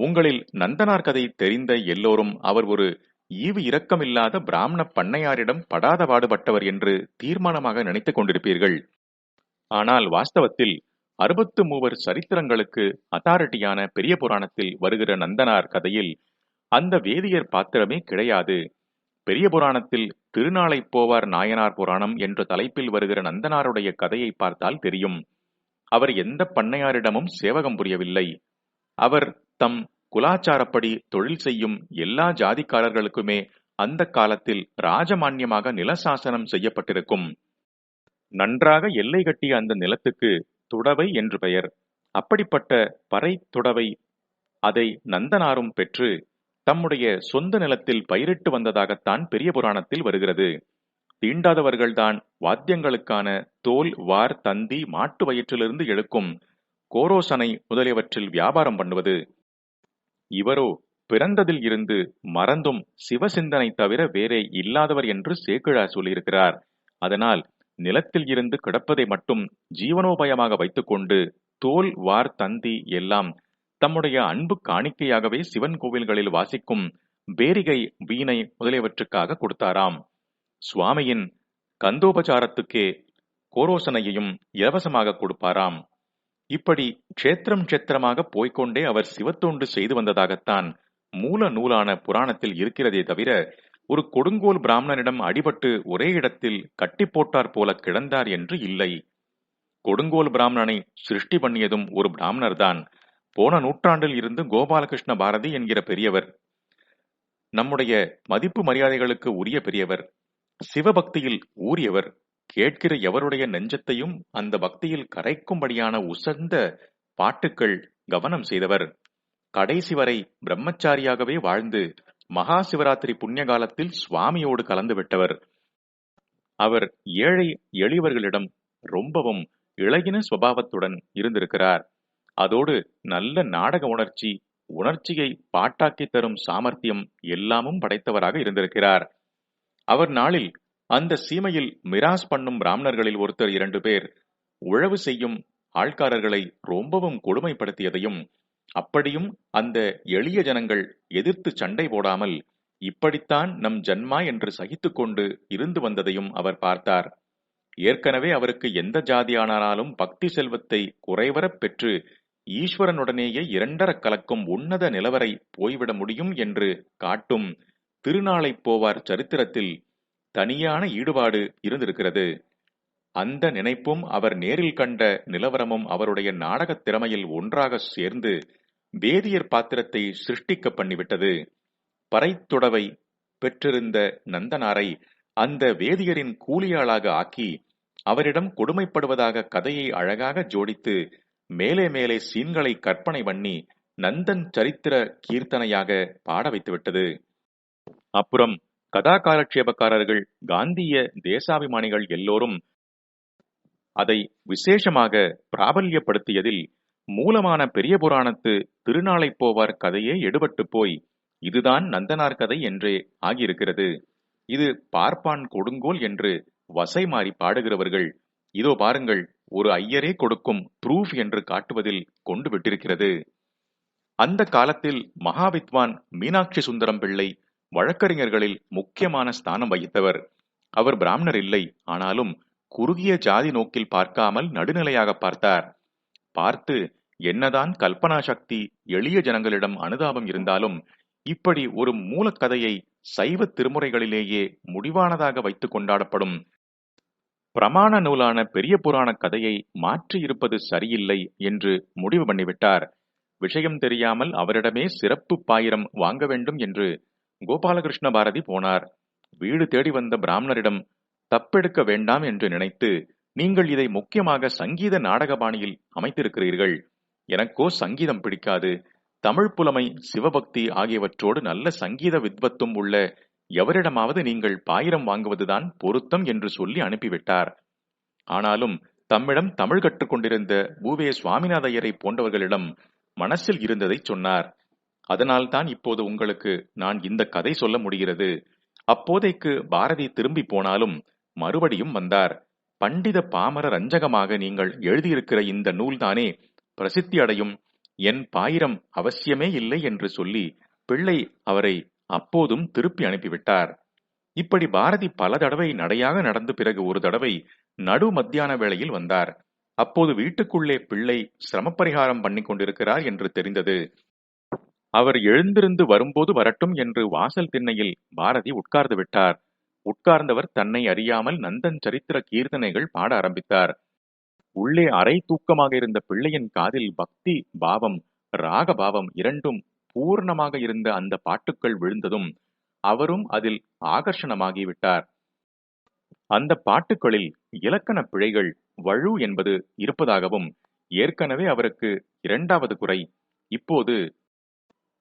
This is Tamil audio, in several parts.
உங்களில் நந்தனார் கதை தெரிந்த எல்லோரும் அவர் ஒரு ஈவு இரக்கமில்லாத பிராமண பண்ணையாரிடம் படாத பாடுபட்டவர் என்று தீர்மானமாக நினைத்துக் கொண்டிருப்பீர்கள். ஆனால் வாஸ்தவத்தில் அறுபத்து மூவர் சரித்திரங்களுக்கு அத்தாரிட்டியான பெரிய புராணத்தில் வருகிற நந்தனார் கதையில் அந்த வேதியர் பாத்திரமே கிடையாது. பெரிய புராணத்தில் திருநாளை போவார் நாயனார் புராணம் என்ற தலைப்பில் வருகிற நந்தனாருடைய கதையை பார்த்தால் தெரியும். அவர் எந்த பண்ணையாரிடமும் சேவகம் புரியவில்லை. அவர் தம் குலாச்சாரப்படி தொழில் செய்யும் எல்லா ஜாதிக்காரர்களுக்குமே அந்த காலத்தில் ராஜமான்யமாக நிலசாசனம் செய்யப்பட்டிருக்கும். நன்றாக எல்லை கட்டிய அந்த நிலத்துக்கு துடவை என்று பெயர். அப்படிப்பட்ட பறை துடவை அதை நந்தனாரும் பெற்று தம்முடைய சொந்த நிலத்தில் பயிரிட்டு வந்ததாகத்தான் பெரிய புராணத்தில் வருகிறது. தீண்டாதவர்கள்தான் வாத்தியங்களுக்கான தோல் வார் தந்தி மாட்டு வயிற்றிலிருந்து எழுக்கும் கோரோசனை முதலியவற்றில் வியாபாரம் பண்ணுவது இவரோ பிறந்ததில் இருந்து மறந்தும் சிவசிந்தனை தவிர வேறே இல்லாதவர் என்று சேக்கிழா சொல்லியிருக்கிறார். அதனால் நிலத்தில் இருந்து கிடப்பதை மட்டும் ஜீவனோபயமாக வைத்துக்கொண்டு தோல் வார் தந்தி எல்லாம் தம்முடைய அன்பு காணிக்கையாகவே சிவன் கோவில்களில் வாசிக்கும் பேரிகை வீணை முதலியவற்றுக்காக கொடுத்தாராம். சுவாமியின் கந்தோபச்சாரத்துக்கே கோரோசனையையும் இலவசமாக கொடுப்பாராம். இப்படி க்ஷேத்திரம் க்ஷேத்திரமாக போய்க்கொண்டே அவர் சிவத்தொண்டு செய்து வந்ததாகத்தான் மூல நூலான புராணத்தில் இருக்கிறதே தவிர ஒரு கொடுங்கோல் பிராமணனிடம் அடிபட்டு ஒரே இடத்தில் கட்டி போட்டார் போல கிடந்தார் என்று இல்லை. கொடுங்கோல் பிராமணனை சிருஷ்டி பண்ணியதும் ஒரு பிராமணர்தான். போன நூற்றாண்டில் இருந்து கோபாலகிருஷ்ண பாரதி என்கிற பெரியவர். நம்முடைய மதிப்பு மரியாதைகளுக்கு உரிய பெரியவர். சிவபக்தியில் ஊறியவர். கேட்கிற எவருடைய நெஞ்சத்தையும் அந்த பக்தியில் கரைக்கும்படியான உசந்த பாட்டுக்கள் கவனம் செய்தவர். கடைசி வரை பிரம்மச்சாரியாகவே வாழ்ந்து மகா சிவராத்திரி புண்ணிய காலத்தில் சுவாமியோடு கலந்து விட்டவர். அவர் ஏழை எளியவர்களிடம் ரொம்பவும் இளகின சுவாவத்துடன் இருந்திருக்கிறார். அதோடு நல்ல நாடக உணர்ச்சி உணர்ச்சியை பாட்டாக்கி தரும் சாமர்த்தியம் எல்லாமும் படைத்தவராக இருந்திருக்கிறார். அவர் நாளில் அந்த சீமையில் மிராஸ் பண்ணும் பிராமணர்களில் ஒருத்தர் இரண்டு பேர். உழவு செய்யும் ஆள்காரர்களை ரொம்பவும் கொடுமைப்படுத்தியதையும் அப்படியும் அந்த எளிய ஜனங்கள் எதிர்த்து சண்டை போடாமல் இப்படித்தான் நம் ஜன்மா என்று சகித்துக்கொண்டு இருந்து வந்ததையும் அவர் பார்த்தார். ஏற்கனவே அவருக்கு எந்த ஜாதியானாலும் பக்தி செல்வத்தை குறைவரப் பெற்று ஈஸ்வரனுடனேயே இரண்டரக் கலக்கும் உன்னத நிலவரை போய்விட முடியும் என்று காட்டும் திருநாளைப் போவார் சரித்திரத்தில் தனியான ஈடுபாடு இருந்திருக்கிறது. அந்த நினைப்பும் அவர் நேரில் கண்ட நிலவரமும் அவருடைய நாடகத் திறமையில் ஒன்றாக சேர்ந்து வேதியர் பாத்திரத்தை சிருஷ்டிக்க பண்ணிவிட்டது. பறைத்துடவை பெற்றிருந்த நந்தனாரை அந்த வேதியரின் கூலியாளாக ஆக்கி அவரிடம் கொடுமைப்படுவதாக கதையை அழகாக ஜோடித்து மேலே மேலே சீன்களை கற்பனை பண்ணி நந்தன் சரித்திர கீர்த்தனையாக பாட வைத்துவிட்டது. அப்புறம் கதா காலட்சேபக்காரர்கள் காந்திய தேசாபிமானிகள் எல்லோரும் அதை விசேஷமாக பிராபல்யப்படுத்தியதில் மூலமான பெரிய புராணத்து திருநாளைப் போவார் கதையே எடுபட்டு போய் இதுதான் நந்தனார் கதை என்றே ஆகியிருக்கிறது. இது பார்ப்பான் கொடுங்கோல் என்று வசை மாறி பாடுகிறவர்கள் இதோ பாருங்கள் ஒரு ஐயரே கொடுக்கும் ப்ரூஃப் என்று காட்டுவதில் கொண்டு விட்டிருக்கிறது. அந்த காலத்தில் மகாவித்வான் மீனாட்சி சுந்தரம் பிள்ளை வழக்கறிஞர்களில் முக்கியமான ஸ்தானம் வகித்தவர். அவர் பிராமணர் இல்லை ஆனாலும் குறுகிய ஜாதி நோக்கில் பார்க்காமல் நடுநிலையாக பார்த்தார். பார்த்து என்னதான் கல்பனா சக்தி எளிய ஜனங்களிடம் அனுதாபம் இருந்தாலும் இப்படி ஒரு மூலக்கதையை சைவ திருமுறைகளிலேயே முடிவானதாக வைத்து கொண்டாடப்படும். பிரமாண நூலான பெரிய புராண கதையை மாற்றியிருப்பது சரியில்லை என்று முடிவு பண்ணிவிட்டார். விஷயம் தெரியாமல் அவரிடமே சிறப்பு பாயிரம் வாங்க வேண்டும் என்று கோபாலகிருஷ்ண பாரதி போனார். வீடு தேடி வந்த பிராமணரிடம் தப்பெடுக்க வேண்டாம் என்று நினைத்து நீங்கள் இதை முக்கியமாக சங்கீத நாடக பாணியில் அமைத்திருக்கிறீர்கள். எனக்கோ சங்கீதம் பிடிக்காது. தமிழ் புலமை சிவபக்தி ஆகியவற்றோடு நல்ல சங்கீத வித்வத்தும் உள்ள எவரிடமாவது நீங்கள் பாயிரம் வாங்குவதுதான் பொருத்தம் என்று சொல்லி அனுப்பிவிட்டார். ஆனாலும் தம்மிடம் தமிழ் கற்றுக்கொண்டிருந்த பூவே சுவாமிநாதையரை போன்றவர்களிடம் மனசில் இருந்ததை சொன்னார். அதனால்தான் இப்போது உங்களுக்கு நான் இந்த கதை சொல்ல முடிகிறது. அப்போதைக்கு பாரதி திரும்பி போனாலும் மறுபடியும் வந்தார். பண்டித பாமர ரஞ்சகமாக நீங்கள் எழுதியிருக்கிற இந்த நூல்தானே பிரசித்தி அடையும். என் பாயிரம் அவசியமே இல்லை என்று சொல்லி பிள்ளை அவரை அப்போதும் திருப்பி அனுப்பிவிட்டார். இப்படி பாரதி பல தடவை நடையாக நடந்து பிறகு ஒரு தடவை நடு மத்தியான வேளையில் வந்தார். அப்போது வீட்டுக்குள்ளே பிள்ளை சிரமப்பரிகாரம் பண்ணி கொண்டிருக்கிறார் என்று தெரிந்தது. அவர் எழுந்திருந்து வரும்போது வரட்டும் என்று வாசல் திண்ணையில் பாரதி உட்கார்ந்து விட்டார். உட்கார்ந்தவர் தன்னை அறியாமல் நந்தன் சரித்திர கீர்த்தனைகள் பாட ஆரம்பித்தார். உள்ளே அரை தூக்கமாக இருந்த பிள்ளையின் காதில் பக்தி பாவம் ராக பாவம் இரண்டும் பூர்ணமாக இருந்த அந்த பாட்டுக்கள் விழுந்ததும் அவரும் அதில் ஆகர்ஷணமாகிவிட்டார் அந்த பாட்டுக்களில் இலக்கண பிழைகள் வழு என்பது இருப்பதாகவும் ஏற்கனவே அவருக்கு இரண்டாவது குறை இப்போது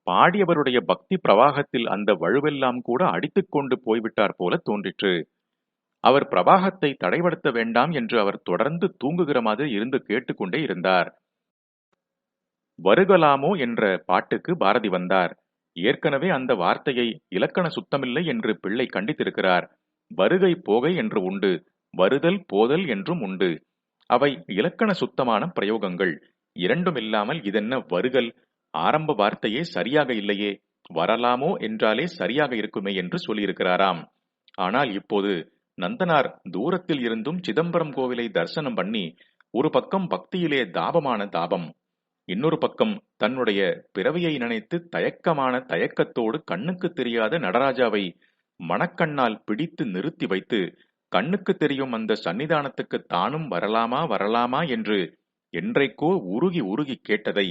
பாடியவருடைய பக்தி பிரவாகத்தில் அந்த வழுவெல்லாம் கூட அடித்துக்கொண்டு போய்விட்டார் போல தோன்றிற்று. அவர் பிரவாகத்தை தடைபடுத்த வேண்டாம் என்று அவர் தொடர்ந்து தூங்குகிற மாதிரி இருந்து கேட்டுக்கொண்டே இருந்தார். வருகலாமோ என்ற பாட்டுக்கு பாரதி வந்தார். ஏற்கனவே அந்த வார்த்தையை இலக்கண சுத்தமில்லை என்று பிள்ளை கண்டித்திருக்கிறார். வருகை போகை என்று உண்டு வருதல் போதல் என்றும் உண்டு. அவை இலக்கண சுத்தமான பிரயோகங்கள். இரண்டும் இல்லாமல் இதென்ன வருகல்? ஆரம்ப வார்த்தையே சரியாக இல்லையே வரலாமோ என்றாலே சரியாக இருக்குமே என்று சொல்லியிருக்கிறாராம். ஆனால் இப்போது நந்தனார் தூரத்தில் இருந்தும் சிதம்பரம் கோவிலை தரிசனம் பண்ணி ஒரு பக்கம் பக்தியிலே தாபமான தாபம் இன்னொரு பக்கம் தன்னுடைய பிறவியை நினைத்து தயக்கமான தயக்கத்தோடு கண்ணுக்கு தெரியாத நடராஜாவை மணக்கண்ணால் பிடித்து நிறுத்தி வைத்து கண்ணுக்கு தெரியும் அந்த சன்னிதானத்துக்கு தானும் வரலாமா வரலாமா என்று என்றைக்கோ உருகி உருகி கேட்டதை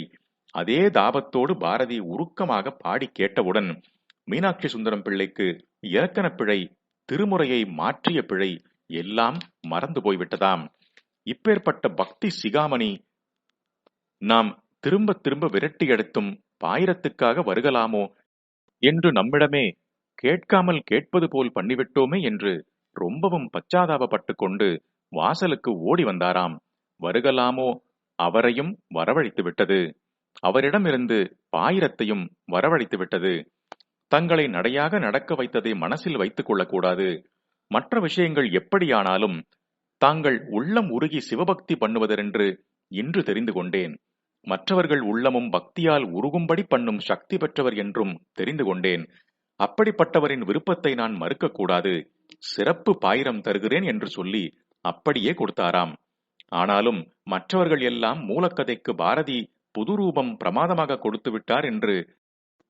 அதே தாபத்தோடு பாரதி உருக்கமாக பாடி கேட்டவுடன் மீனாட்சி சுந்தரம் பிள்ளைக்கு இலக்கண பிழை திருமுறையை மாற்றிய பிழை எல்லாம் மறந்து போய்விட்டதாம். இப்பேற்பட்ட பக்தி சிகாமணி நாம் திரும்ப திரும்ப விரட்டி எடுத்தும் பாயிரத்துக்காக வருகலாமோ என்று நம்மிடமே கேட்காமல் கேட்பது போல் பண்ணிவிட்டோமே என்று ரொம்பவும் பச்சாதாபப்பட்டு கொண்டு வாசலுக்கு ஓடி வந்தாராம். வருகலாமோ அவரையும் வரவழைத்து விட்டது அவரிடமிருந்து பாயிரத்தையும் வரவழைத்து விட்டது தங்களை நடையாக நடக்க வைத்ததை மனசில் வைத்துக் கொள்ளக்கூடாது. மற்ற விஷயங்கள் எப்படியானாலும் தாங்கள் உள்ளம் உருகி சிவபக்தி பண்ணுவதென்று இன்று தெரிந்து கொண்டேன். மற்றவர்கள் உள்ளமும் பக்தியால் உருகும்படி பண்ணும் சக்தி பெற்றவர் என்றும் தெரிந்து கொண்டேன். அப்படிப்பட்டவரின் விருப்பத்தை நான் மறுக்கக்கூடாது. சிறப்பு பாயிரம் தருகிறேன் என்று சொல்லி அப்படியே கொடுத்தாராம். ஆனாலும் மற்றவர்கள் எல்லாம் மூலக்கதைக்கு பாரதி புது ரூபம் பிரமாதமாக கொடுத்து விட்டார் என்று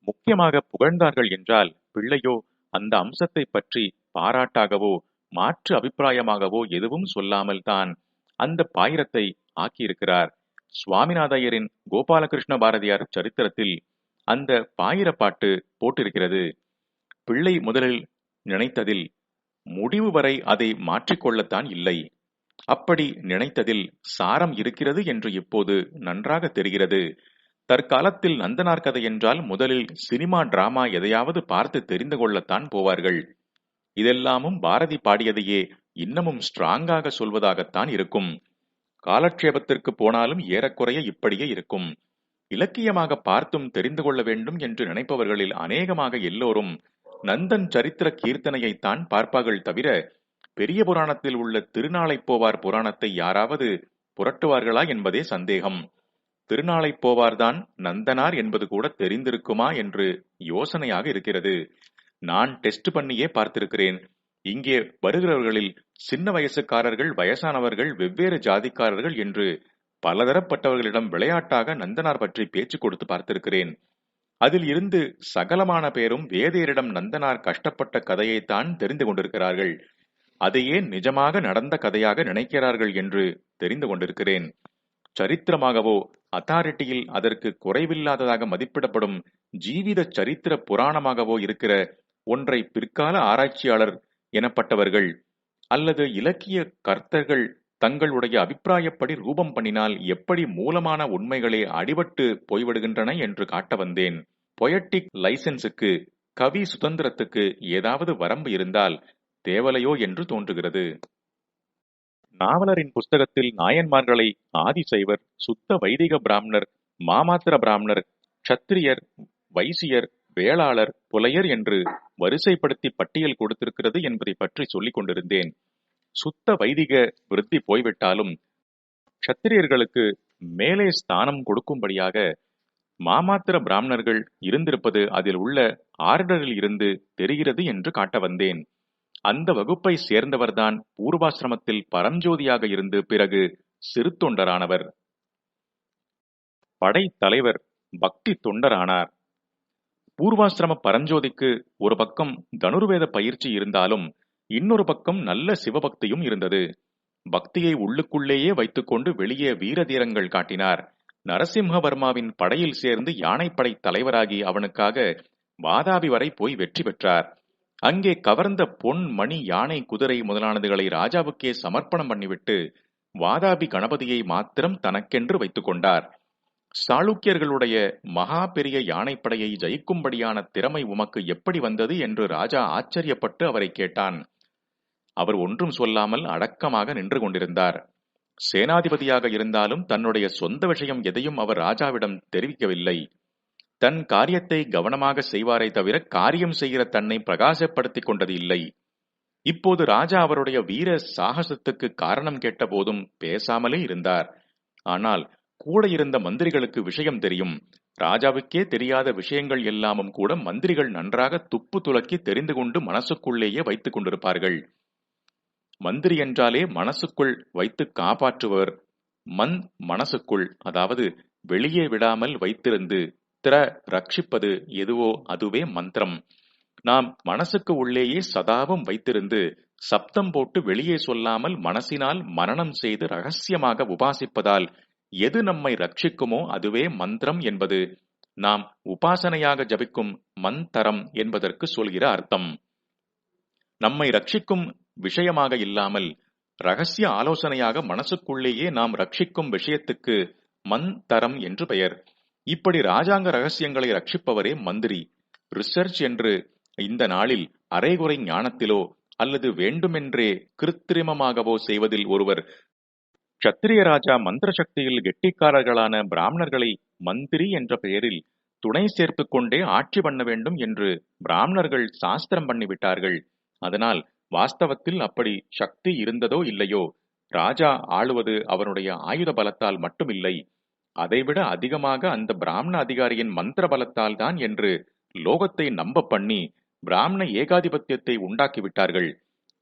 முக்கியமாக புகழ்ந்தார்கள் என்றால் பிள்ளையோ அந்த அம்சத்தை பற்றி பாராட்டாகவோ மாற்று அபிப்பிராயமாகவோ எதுவும் சொல்லாமல் தான் அந்த பாயிரத்தை ஆக்கியிருக்கிறார். சுவாமிநாதையரின் கோபாலகிருஷ்ண பாரதியார் சரித்திரத்தில் அந்த பாயிர பாட்டு போட்டிருக்கிறது. பிள்ளை முதலில் நினைத்ததில் முடிவு வரை அதை மாற்றிக்கொள்ளத்தான் இல்லை. அப்படி நினைத்ததில் சாரம் இருக்கிறது என்று இப்போது நன்றாக தெரிகிறது. தற்காலத்தில் நந்தனார் கதை என்றால் முதலில் சினிமா டிராமா எதையாவது பார்த்து தெரிந்து கொள்ளத்தான் போவார்கள். இதெல்லாமும் பாரதி பாடியதையே இன்னமும் ஸ்ட்ராங்காக சொல்வதாகத்தான் இருக்கும். காலட்சேபத்திற்கு போனாலும் ஏறக்குறைய இப்படியே இருக்கும். இலக்கியமாக பார்த்தும் தெரிந்து கொள்ள வேண்டும் என்று நினைப்பவர்களில் அநேகமாக எல்லோரும் நந்தன் சரித்திர கீர்த்தனையைத்தான் பார்ப்பார்கள் தவிர பெரிய புராணத்தில் உள்ள திருநாளைப் போவார் புராணத்தை யாராவது புரட்டுவார்களா என்பதே சந்தேகம். திருநாளைப் போவார்தான் நந்தனார் என்பது கூட தெரிந்திருக்குமா என்று யோசனையாக இருக்கிறது. நான் டெஸ்ட் பண்ணியே பார்த்திருக்கிறேன். இங்கே வருகிறவர்களில் சின்ன வயசுக்காரர்கள் வயசானவர்கள் வெவ்வேறு ஜாதிக்காரர்கள் என்று பலதரப்பட்டவர்களிடம் விளையாட்டாக நந்தனார் பற்றி பேச்சு கொடுத்து பார்த்திருக்கிறேன். அதில் இருந்து சகலமான பேரும் வேதையரிடம் நந்தனார் கஷ்டப்பட்ட கதையைத்தான் தெரிந்து கொண்டிருக்கிறார்கள். அதையே நிஜமாக நடந்த கதையாக நினைக்கிறார்கள் என்று தெரிந்து கொண்டிருக்கிறேன். சரித்திரமாகவோ அத்தாரிட்டியில் அதற்கு குறைவில்லாததாக மதிப்பிடப்படும் ஜீவித சரித்திர புராணமாகவோ இருக்கிற ஒன்றை பிற்கால ஆராய்ச்சியாளர் எனப்பட்டவர்கள் அல்லது இலக்கிய கர்த்தர்கள் தங்களுடைய அபிப்பிராயப்படி ரூபம் பண்ணினால் எப்படி மூலமான உண்மைகளே அடிபட்டு போய்விடுகின்றன என்று காட்ட வந்தேன். பொயட்டிக் லைசன்ஸுக்கு கவி சுதந்திரத்துக்கு ஏதாவது வரம்பு இருந்தால் தேவலையோ என்று தோன்றுகிறது. நாவலரின் புஸ்தகத்தில் நாயன்மார்களை ஆதிசைவர் சுத்த வைதிக பிராமணர் மாமாத்திர பிராமணர் சத்திரியர் வைசியர் வேளாளர் புலையர் என்று வரிசைப்படுத்தி பட்டியல் கொடுத்திருக்கிறது என்பதை பற்றி சொல்லிக் கொண்டிருந்தேன். சுத்த வைதிக விருத்தி போய்விட்டாலும் சத்திரியர்களுக்கு மேலே ஸ்தானம் கொடுக்கும்படியாக மாமாத்திர பிராமணர்கள் இருந்திருப்பது அதில் உள்ள ஆர்டரில் இருந்து தெரிகிறது என்று காட்ட வந்தேன். அந்த வகுப்பை சேர்ந்தவர்தான் பூர்வாசிரமத்தில் பரஞ்சோதியாக இருந்து பிறகு சிறு தொண்டரானவர் படை தலைவர் பக்தி தொண்டரானார். பூர்வாசிரம பரஞ்சோதிக்கு ஒரு பக்கம் தனுர்வேத பயிற்சி இருந்தாலும் இன்னொரு பக்கம் நல்ல சிவபக்தியும் இருந்தது. பக்தியை உள்ளுக்குள்ளேயே வைத்துக்கொண்டு வெளியே வீரதீரங்கள் காட்டினார். நரசிம்ஹவர்மாவின் படையில் சேர்ந்து யானைப்படை தலைவராகி அவனுக்காக வாதாபி வரை போய் வெற்றி பெற்றார். அங்கே கவர்ந்த பொன் மணி யானை குதிரை முதலானதுகளை ராஜாவுக்கே சமர்ப்பணம் பண்ணிவிட்டு வாதாபி கணபதியை மாத்திரம் தனக்கென்று வைத்துக் கொண்டார். சாளுக்கியர்களுடைய மகா பெரிய யானைப்படையை ஜெயிக்கும்படியான திறமை உமக்கு எப்படி வந்தது என்று ராஜா ஆச்சரியப்பட்டு அவரை கேட்டான். அவர் ஒன்றும் சொல்லாமல் அடக்கமாக நின்று கொண்டிருந்தார். சேனாதிபதியாக இருந்தாலும் தன்னுடைய சொந்த விஷயம் எதையும் அவர் ராஜாவிடம் தெரிவிக்கவில்லை. தன் காரியத்தை கவனமாக செய்வாரை தவிர காரியம் செய்கிற தன்னை பிரகாசப்படுத்திக் கொண்டது இல்லை. இப்போது ராஜா அவருடைய வீர சாகசத்துக்கு காரணம் கேட்ட போதும் பேசாமலே இருந்தார். ஆனால் கூட இருந்த மந்திரிகளுக்கு விஷயம் தெரியும். ராஜாவுக்கே தெரியாத விஷயங்கள் எல்லாமும் கூட மந்திரிகள் நன்றாக துப்பு துலக்கி தெரிந்து கொண்டு மனசுக்குள்ளேயே வைத்துக் கொண்டிருப்பார்கள். மந்திரி என்றாலே மனசுக்குள் வைத்து காப்பாற்றுவர் மண் மனசுக்குள் அதாவது வெளியே விடாமல் வைத்திருந்து திற ரட்சிப்பது எதுவோ அதுவே மந்திரம். நாம் மனசுக்கு உள்ளேயே சதாவும் வைத்திருந்து சப்தம் போட்டு வெளியே சொல்லாமல் மனசினால் மரணம் செய்து ரகசியமாக உபாசிப்பதால் எது நம்மை ரட்சிக்குமோ அதுவே மந்திரம் என்பது. நாம் உபாசனையாக ஜபிக்கும் மந்தரம் என்பதற்கு சொல்கிற அர்த்தம். நம்மை ரட்சிக்கும் விஷயமாக இல்லாமல் ரகசிய ஆலோசனையாக மனசுக்குள்ளேயே நாம் ரட்சிக்கும் விஷயத்துக்கு மந்தரம் என்று பெயர். இப்படி ராஜாங்க ரகசியங்களை ரட்சிப்பவரே மந்திரி. ரிசர்ச் என்று இந்த நாளில் அரைகுறை ஞானத்திலோ அல்லது வேண்டுமென்றே கிருத்திரிமமாகவோ செய்வதில் ஒருவர் சத்திரிய ராஜா மந்திர சக்தியில் கெட்டிக்காரர்களான பிராமணர்களை மந்திரி என்ற பெயரில் துணை சேர்த்து கொண்டே ஆட்சி பண்ண வேண்டும் என்று பிராமணர்கள் சாஸ்திரம் பண்ணிவிட்டார்கள். அதனால் வாஸ்தவத்தில் அப்படி சக்தி இருந்ததோ இல்லையோ? ராஜா ஆளுவது அவனுடைய ஆயுத பலத்தால் மட்டுமில்லை. அதைவிட அதிகமாக அந்த பிராமண அதிகாரியின் மந்திர பலத்தால் தான் என்று லோகத்தை நம்ப பண்ணி பிராமண ஏகாதிபத்தியத்தை உண்டாக்கிவிட்டார்கள்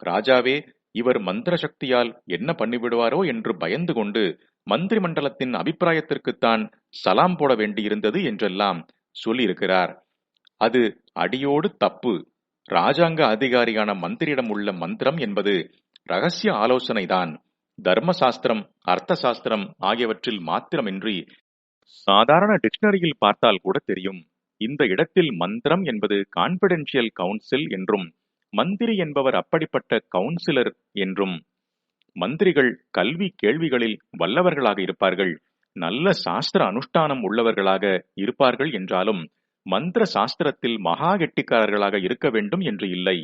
ராஜாவே இவர் மந்திர சக்தியால் என்ன பண்ணிவிடுவாரோ என்று பயந்து கொண்டு மந்திரி மண்டலத்தின் அபிப்பிராயத்திற்குத்தான் சலாம் போட வேண்டியிருந்தது என்றெல்லாம் சொல்லியிருக்கிறார். அது அடியோடு தப்பு. ராஜாங்க அதிகாரியான மந்திரியிடம் உள்ள மந்திரம் என்பது ரகசிய ஆலோசனைதான். தர்மசாஸ்திரம் அர்த்த சாஸ்திரம் ஆகியவற்றில் மாத்திரமின்றி சாதாரண டிக்ஷனரியில் பார்த்தால் கூட தெரியும். இந்த இடத்தில் மந்திரம் என்பது கான்பிடென்ஷியல் கவுன்சில் என்றும் மந்திரி என்பவர் அப்படிப்பட்ட கவுன்சிலர் என்றும். மந்திரிகள் கல்வி கேள்விகளில் வல்லவர்களாக இருப்பார்கள். நல்ல சாஸ்திர அனுஷ்டானம் உள்ளவர்களாக இருப்பார்கள் என்றாலும் மந்திர சாஸ்திரத்தில் மகா கெட்டிக்காரர்களாக இருக்க வேண்டும் என்று இல்லை.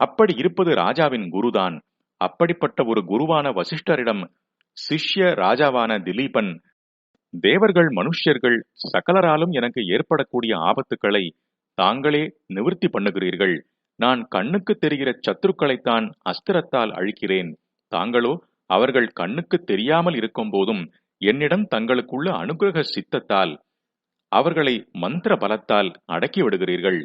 அப்படி இருப்பது ராஜாவின் குருதான். அப்படிப்பட்ட ஒரு குருவான வசிஷ்டரிடம் சிஷ்ய ராஜாவான திலீபன் தேவர்கள் மனுஷ்யர்கள் சகலராலும் எனக்கு ஏற்படக்கூடிய ஆபத்துக்களை தாங்களே நிவர்த்தி பண்ணுகிறீர்கள். நான் கண்ணுக்கு தெரிகிற சத்துருக்களைத்தான் அஸ்திரத்தால் அழிக்கிறேன். தாங்களோ அவர்கள் கண்ணுக்கு தெரியாமல் இருக்கும் போதும் என்னிடம் தங்களுக்குள்ள அனுகிரக சித்தத்தால் அவர்களை மந்திர பலத்தால் அடக்கி விடுகிறீர்கள்.